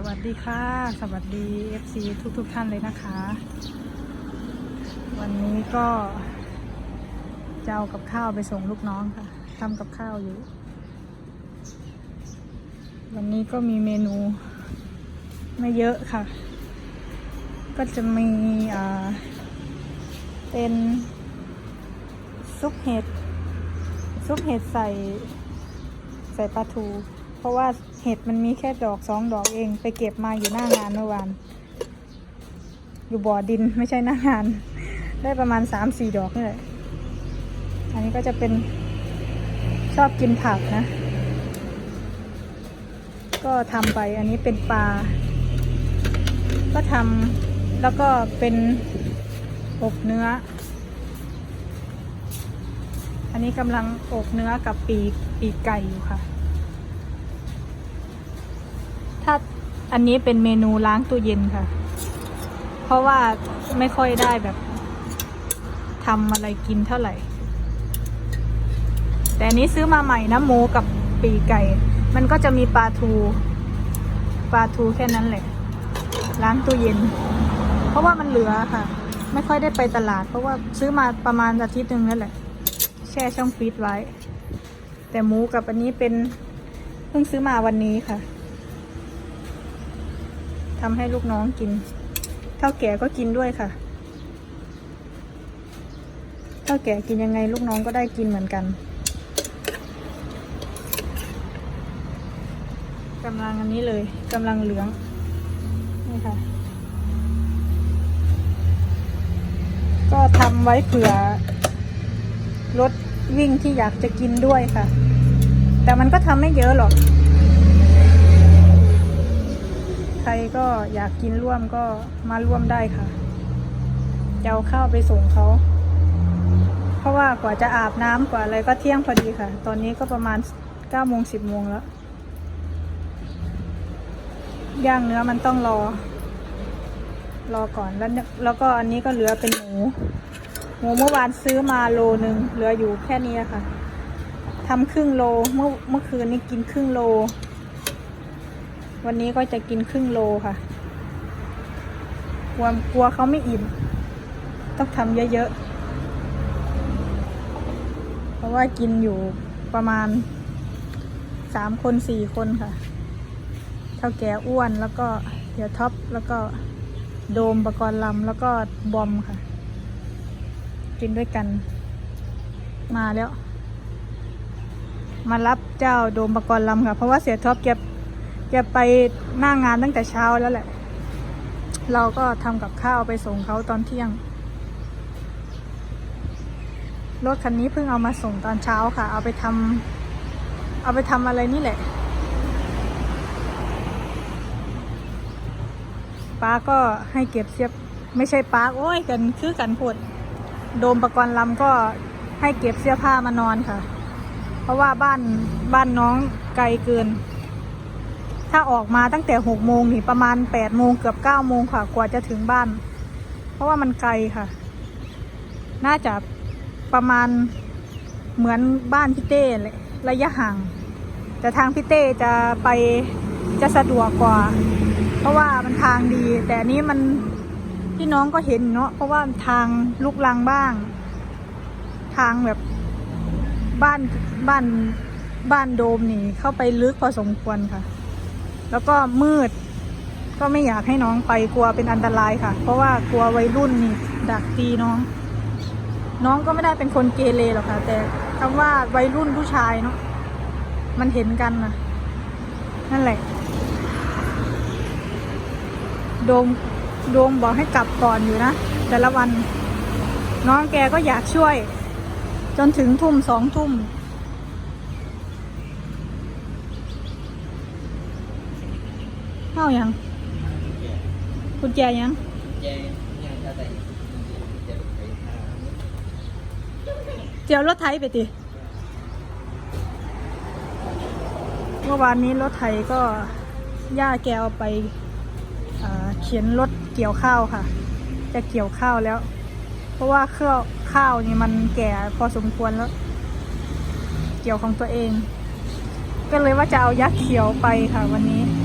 สวัสดีค่ะ สวัสดี FC ทุกทุกท่านเลยนะคะ วันนี้ก็จะเอากับข้าวไปส่งลูกน้องค่ะทำกับข้าวอยู่ วันนี้ก็มีเมนูไม่เยอะค่ะ ก็จะมีอ่าเป็นซุปเห็ดซุปเห็ดใส่ใส่ปลาทู เพราะว่า ห็ดมันมีแค่ดอกสองดอกเอง ไปเก็บมาอยู่หน้างานเมื่อวาน อยู่บ่อดินไม่ใช่หน้างาน ได้ประมาณสามสี่ดอกนี่แหละอันนี้ก็จะเป็นชอบกินผักนะ ก็ทำไปอันนี้เป็นปลา ก็ทำแล้วก็เป็นอบเนื้อ อันนี้กำลังอบเนื้อกับปีกปีกไก่อยู่ค่ะ อันนี้เป็นเมนูล้างตู้เย็นค่ะ เพราะว่าไม่ค่อยได้แบบทำอะไรกินเท่าไหร่ แต่อันนี้ซื้อมาใหม่นะหมูกับปีไก่ มันก็จะมีปลาทูปลาทูแค่นั้นแหละ ล้างตู้เย็น เพราะว่ามันเหลือค่ะ ไม่ค่อยได้ไปตลาด เพราะว่าซื้อมาประมาณอาทิตย์หนึ่งนั่นแหละ แช่ช่องฟรีซไว้ แต่หมูกับอันนี้เป็นเพิ่งซื้อมาวันนี้ค่ะ ทำให้ลูกน้องกิน เท่าแก่ก็กินด้วยค่ะ เท่าแก่กินยังไงลูกน้องก็ได้กินเหมือนกันกำลังอันนี้เลยกำลังเหลือง นี่ค่ะ ก็ทำไว้เผื่อรถวิ่งที่อยากจะกินด้วยค่ะ แต่มันก็ทำไม่เยอะหรอก ใครก็ อยากกินร่วมก็มาร่วมได้ค่ะจะเอาข้าวไปส่งเขา เพราะว่ากว่าจะอาบน้ำกว่าอะไรก็เที่ยงพอดีค่ะ ตอนนี้ก็ประมาณเก้าโมงสิบโมงแล้ว ย่างเนื้อมันต้องรอ รอก่อนแล้วแล้วก็อันนี้ก็เหลือเป็นหมู หมูเมื่อวานซื้อมาโลหนึ่งเหลืออยู่แค่นี้ค่ะทำครึ่งโลเมื่อเมื่อคืนนี้กินครึ่งโล วันนี้ก็จะกินครึ่งโลค่ะ กลัวกลัวเขาไม่อิ่มต้องทำเยอะๆ เพราะว่ากินอยู่ประมาณสามคนสี่คนค่ะ เท่าแก่อ้วนแล้วก็เดี๋ยวท็อปแล้วก็โดมประกรณ์ลำแล้วก็บอมค่ะ กินด้วยกัน มาแล้ว มารับเจ้าโดมประกรณ์ลำค่ะ เพราะว่าเสียท็อปแกแกไปหน้างงานตั้งแต่เช้าแล้วแหละ เราก็ทำกับข้าวไปส่งเขาตอนเที่ยง รถคันนี้เพิ่งเอามาส่งตอนเช้าค่ะ เอาไปทำเอาไปทำอะไรนี่แหละป้าก็ให้เก็บเสียบไม่ใช่ป้าโอ้ยกันคือกันพดโดมประกรณ์ลำก็ให้เก็บเสื้อผ้ามานอนค่ะ เพราะว่าบ้านบ้านน้องไกลเกิน ถ้าออกมาตั้งแต่หกโมงนี่ประมาณแปดโมงเกือบเก้าโมงค่ะ กว่าจะถึงบ้าน เพราะว่ามันไกลค่ะ น่าจะประมาณเหมือนบ้านพี่เต้เลยระยะห่าง แต่ทางพี่เต้จะไปจะสะดวกกว่า เพราะว่ามันทางดี แต่นนี้มันพี่น้องก็เห็นเนาะเพราะว่าทางลุกลังบ้าง ทางแบบบ้านบ้านบ้านโดมนี่เข้าไปลึกพอสมควรค่ะ แล้วก็มืด ก็ไม่อยากให้น้องไปกลัวเป็นอันตรายค่ะ เพราะว่ากลัววัยรุ่นนี่ดักตีน้อง น้องก็ไม่ได้เป็นคนเกเรหรอกค่ะ แต่คำว่าวัยรุ่นผู้ชายเนาะมันเห็นกันนะนั่นแหละ โดมโดมบอกให้กลับก่อนอยู่นะ แต่ละวัน น้องแกก็อยากช่วย จนถึงทุ่มสองทุ่ม เข้ายังกุญแจยังจะรจะไปหาเจียวรถไถไปติเมื่อวานนี้รถไถก็ย่าแกเอาไปเขียนรถเกี่ยวข้าวค่ะ จะเกี่ยวข้าวแล้ว เพราะว่าเครื่องข้าวนี่มันแก่พอสมควรแล้ว เกี่ยวของตัวเอง ก็เลยว่าจะเอายักษ์เขียวไปค่ะวันนี้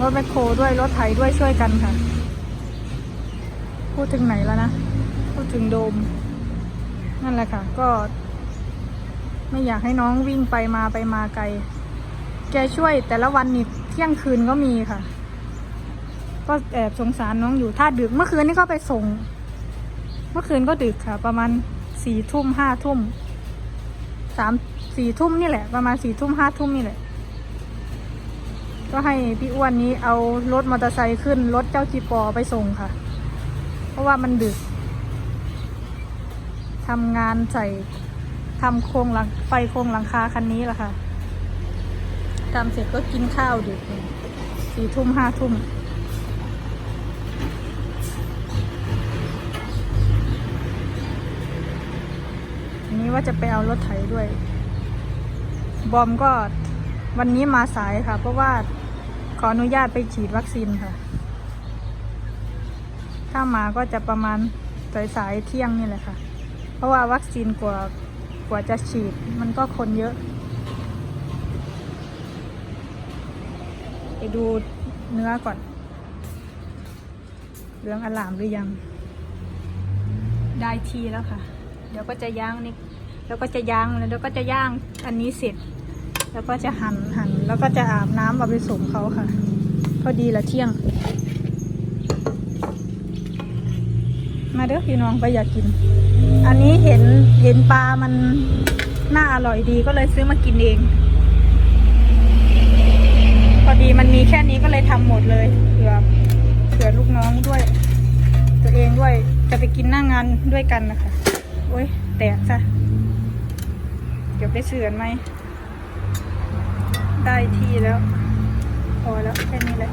รถแมคโครด้วยรถไถด้วยช่วยกันค่ะ พูดถึงไหนแล้วนะ พูดถึงโดม นั่นแหละค่ะ ก็ ไม่อยากให้น้องวิ่งไปมาไปมาไกล แกช่วยแต่ละวันนี่เที่ยงคืนก็มีค่ะ ก็แอบสงสารน้องอยู่ถ้าดึกเมื่อคืนนี่ก็ไปส่ง เมื่อคืนก็ดึกค่ะ ประมาณสี่ทุ่มห้าทุ่มสามสี่ทุ่มนี่แหละ ประมาณสี่ทุ่มห้าทุ่มนี่แหละ ก็ให้พี่อ้วนนี้เอารถมอเตอร์ไซค์ขึ้นรถเจ้าจีปอไปส่งค่ะ เพราะว่ามันดึกทำงานใส่ทำโครงหลังไฟโครงหลังคาคันนี้แหละค่ะทำเสร็จก็กินข้าวดึกสี่ทุ่มห้าทุ่มอันนี้ว่าจะไปเอารถไถด้วย บอมก็วันนี้มาสายค่ะ เพราะว่า ขออนุญาตไปฉีดวัคซีนค่ะ ถ้ามาก็จะประมาณสายๆเที่ยงนี่แหละค่ะ เพราะว่าวัคซีนกว่ากว่าจะฉีดมันก็คนเยอะ ไปดูเนื้อก่อนเหลืองอลามหรือยัง ได้ทีแล้วค่ะ เดี๋ยวก็จะย่างนี่ แล้วก็จะย่างแล้วก็จะย่างอันนี้เสร็จ แล้วก็จะหั่นหั่น แล้วก็จะอาบน้ำเอาไปส่งเขาค่ะ พอดีละเที่ยง มาเด้อพี่น้องไปอยากกิน อันนี้เห็นเห็นปลามันน่าอร่อยดีก็เลยซื้อมากินเอง พอดีมันมีแค่นี้ก็เลยทำหมดเลยเผื่อเผื่อลูกน้องด้วย ตัวเองด้วยจะไปกินหน้างงานด้วยกันนะคะโอ้ยแตกซะเดี๋ยวไปเสือนไหม ได้ที่แล้ว พอแล้วแค่นี้แหละ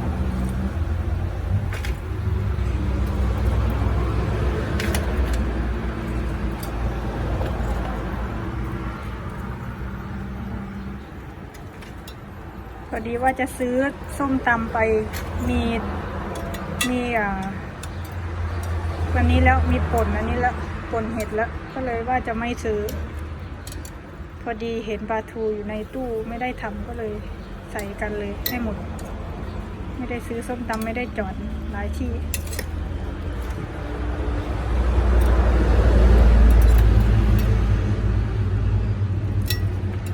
พอดีว่าจะซื้อส้มตำไปมีมีอ่าวันนี้แล้วมีป่นอันนี้แล้วป่นเห็ดแล้ว ก็เลยว่าจะไม่ซื้อ พอดีเห็นปลาทูอยู่ในตู้ไม่ได้ทำก็เลยใส่กันเลยให้หมด ไม่ได้ซื้อส้มตำไม่ได้จอดหลายที่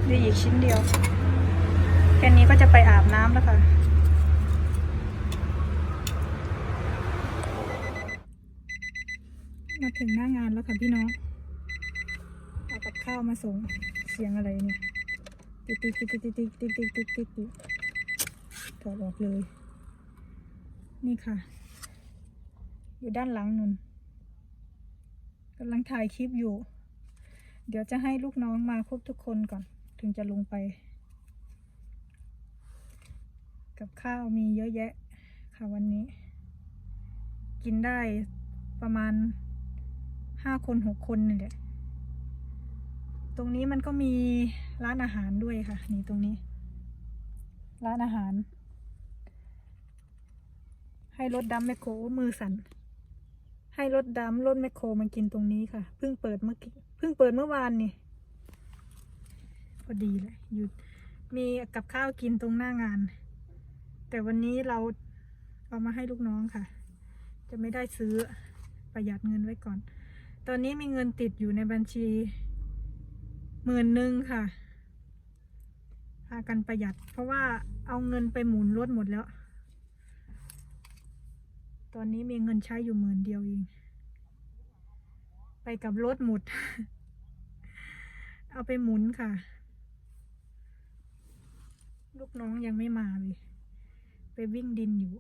ได้อีกชิ้นเดียว แค่นี้ก็จะไปอาบน้ำแล้วค่ะ มาถึงหน้างานแล้วค่ะพี่น้อง เอากับข้าวมาส่ง เสียงอะไรเนี่ย ติ๊กติ๊กติ๊กติ๊กติ๊กติ๊กติ๊กติ๊กติ๊กติ๊กถอดออกเลย นี่ค่ะ อยู่ด้านหลังนุ่นกำลังถ่ายคลิปอยู่ เดี๋ยวจะให้ลูกน้องมาครบทุกคนก่อน ถึงจะลงไป กับข้าวมีเยอะแยะค่ะวันนี้ กินได้ประมาณห้าคนหกคนนี่แหละ ตรงนี้มันก็มีร้านอาหารด้วยค่ะ นี่ตรงนี้ ร้านอาหาร ให้รถดำแมคโครมือสั่นให้รถดำรถแมคโครมากินตรงนี้ค่ะเพิ่งเปิดเมื่อกี้เพิ่งเปิดเมื่อวานนี่พอดีเลยหยุดมีกับข้าวกินตรงหน้างาน แต่วันนี้เราเอามาให้ลูกน้องค่ะ จะไม่ได้ซื้อประหยัดเงินไว้ก่อน ตอนนี้มีเงินติดอยู่ในบัญชี หมื่นหนึ่งค่ะ พากันประหยัด เพราะว่าเอาเงินไปหมุนรถหมดแล้ว ตอนนี้มีเงินใช้อยู่หมื่นเดียวเอง ไปกับรถหมด เอาไปหมุนค่ะ ลูกน้องยังไม่มาเลย ไปวิ่งดินอยู่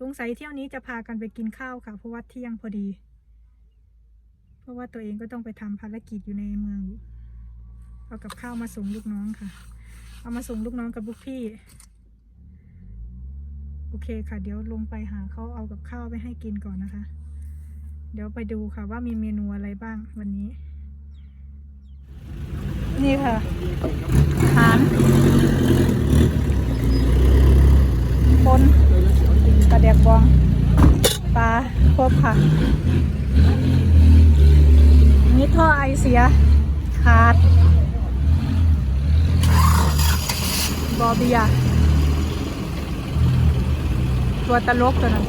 สงสัยเที่ยวนี้จะพากันไปกินข้าวค่ะ เพราะว่าเที่ยงพอดี เพราะว่าตัวเองก็ต้องไปทำภารกิจอยู่ในเมืองอยู่ เอากับข้าวมาส่งลูกน้องค่ะ เอามาส่งลูกน้องกับลูกพี่ โอเคค่ะ เดี๋ยวลงไปหาเขาเอากับข้าวไปให้กินก่อนนะคะ เดี๋ยวไปดูค่ะว่ามีเมนูอะไรบ้างวันนี้ นี่ค่ะหารปนปลาแดกบอง ปลาครบค่ะนี่ท่อไอเสียขาด บ อเบีย ตัวตลกตัวนั้น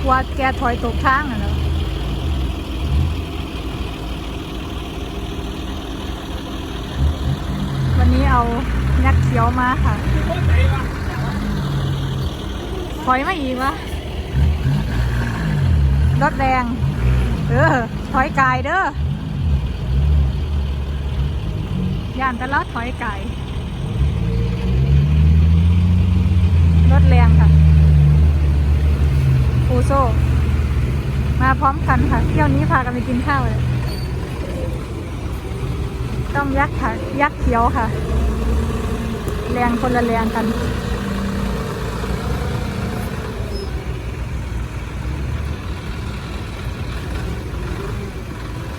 กลัว่าแกถอยตกทางอะเนาะวันนี้เอายักษ์เขียวมาค่ะ ถอยมาอีกวะรถแดงเออถอยไกายเด้อย่านต่ละถอยไก่าย รถ แรงค่ะฟูโซ มาพร้อมกันค่ะ เที่ยวนี้พากันไปกินข้าวเลย ต้องยักษ์ค่ะ ยักษ์เขียวค่ะ แรงคนละแรงกัน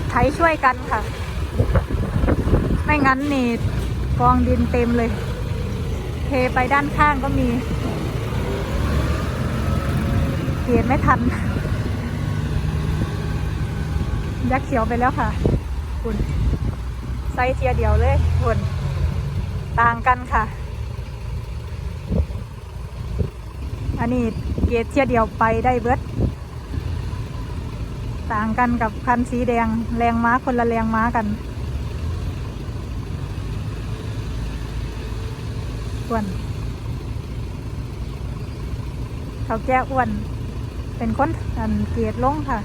ไถช่วยกันค่ะ ไม่งั้นนี่กองดินเต็มเลย เทไปด้านข้างก็มี เกดไม่ทัน ยักษ์เขียวไปแล้วค่ะ คุณไซส์เทียเดียวเลยคุณต่างกันค่ะ อันนี้เกียดเทียเดียวไปได้เบิด ต่างกันกับคันสีแดงแรงม้าคนละแรงม้ากันอ้วนเขาแก้อ้วน เป็นคนอันเกรดลงค่ะ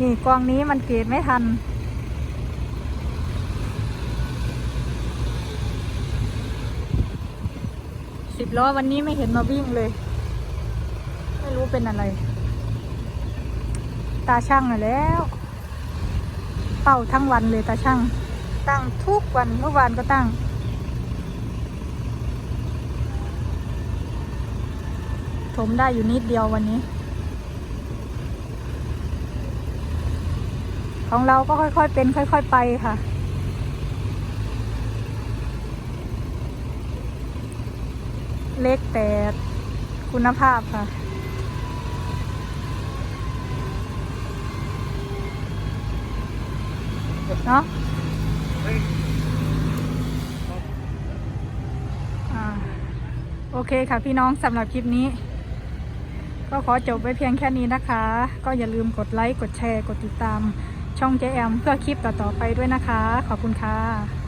นี่กองนี้มันเกรดไม่ทัน สิบล้อวันนี้ไม่เห็นมาวิ่งเลย ไม่รู้เป็นอะไร ตาช่างน่ะแล้ว เป่าทั้งวันเลยตาช่าง ตั้งทุกวันเมื่อวานก็ตั้ง มได้อยู่นิดเดียววันนี้ ของเราก็ค่อยๆเป็น ค่อย ๆ ไปค่ะ เล็กแต่คุณภาพค่ะเนาะโอเคค่ะพี่น้องสำหรับคลิปนี้ ก็ขอจบไว้เพียงแค่นี้นะคะ ก็อย่าลืมกดไลค์ กดแชร์ กดติดตามช่องเจแอมเพื่อคลิปต่อๆไปด้วยนะคะ ขอบคุณค่ะ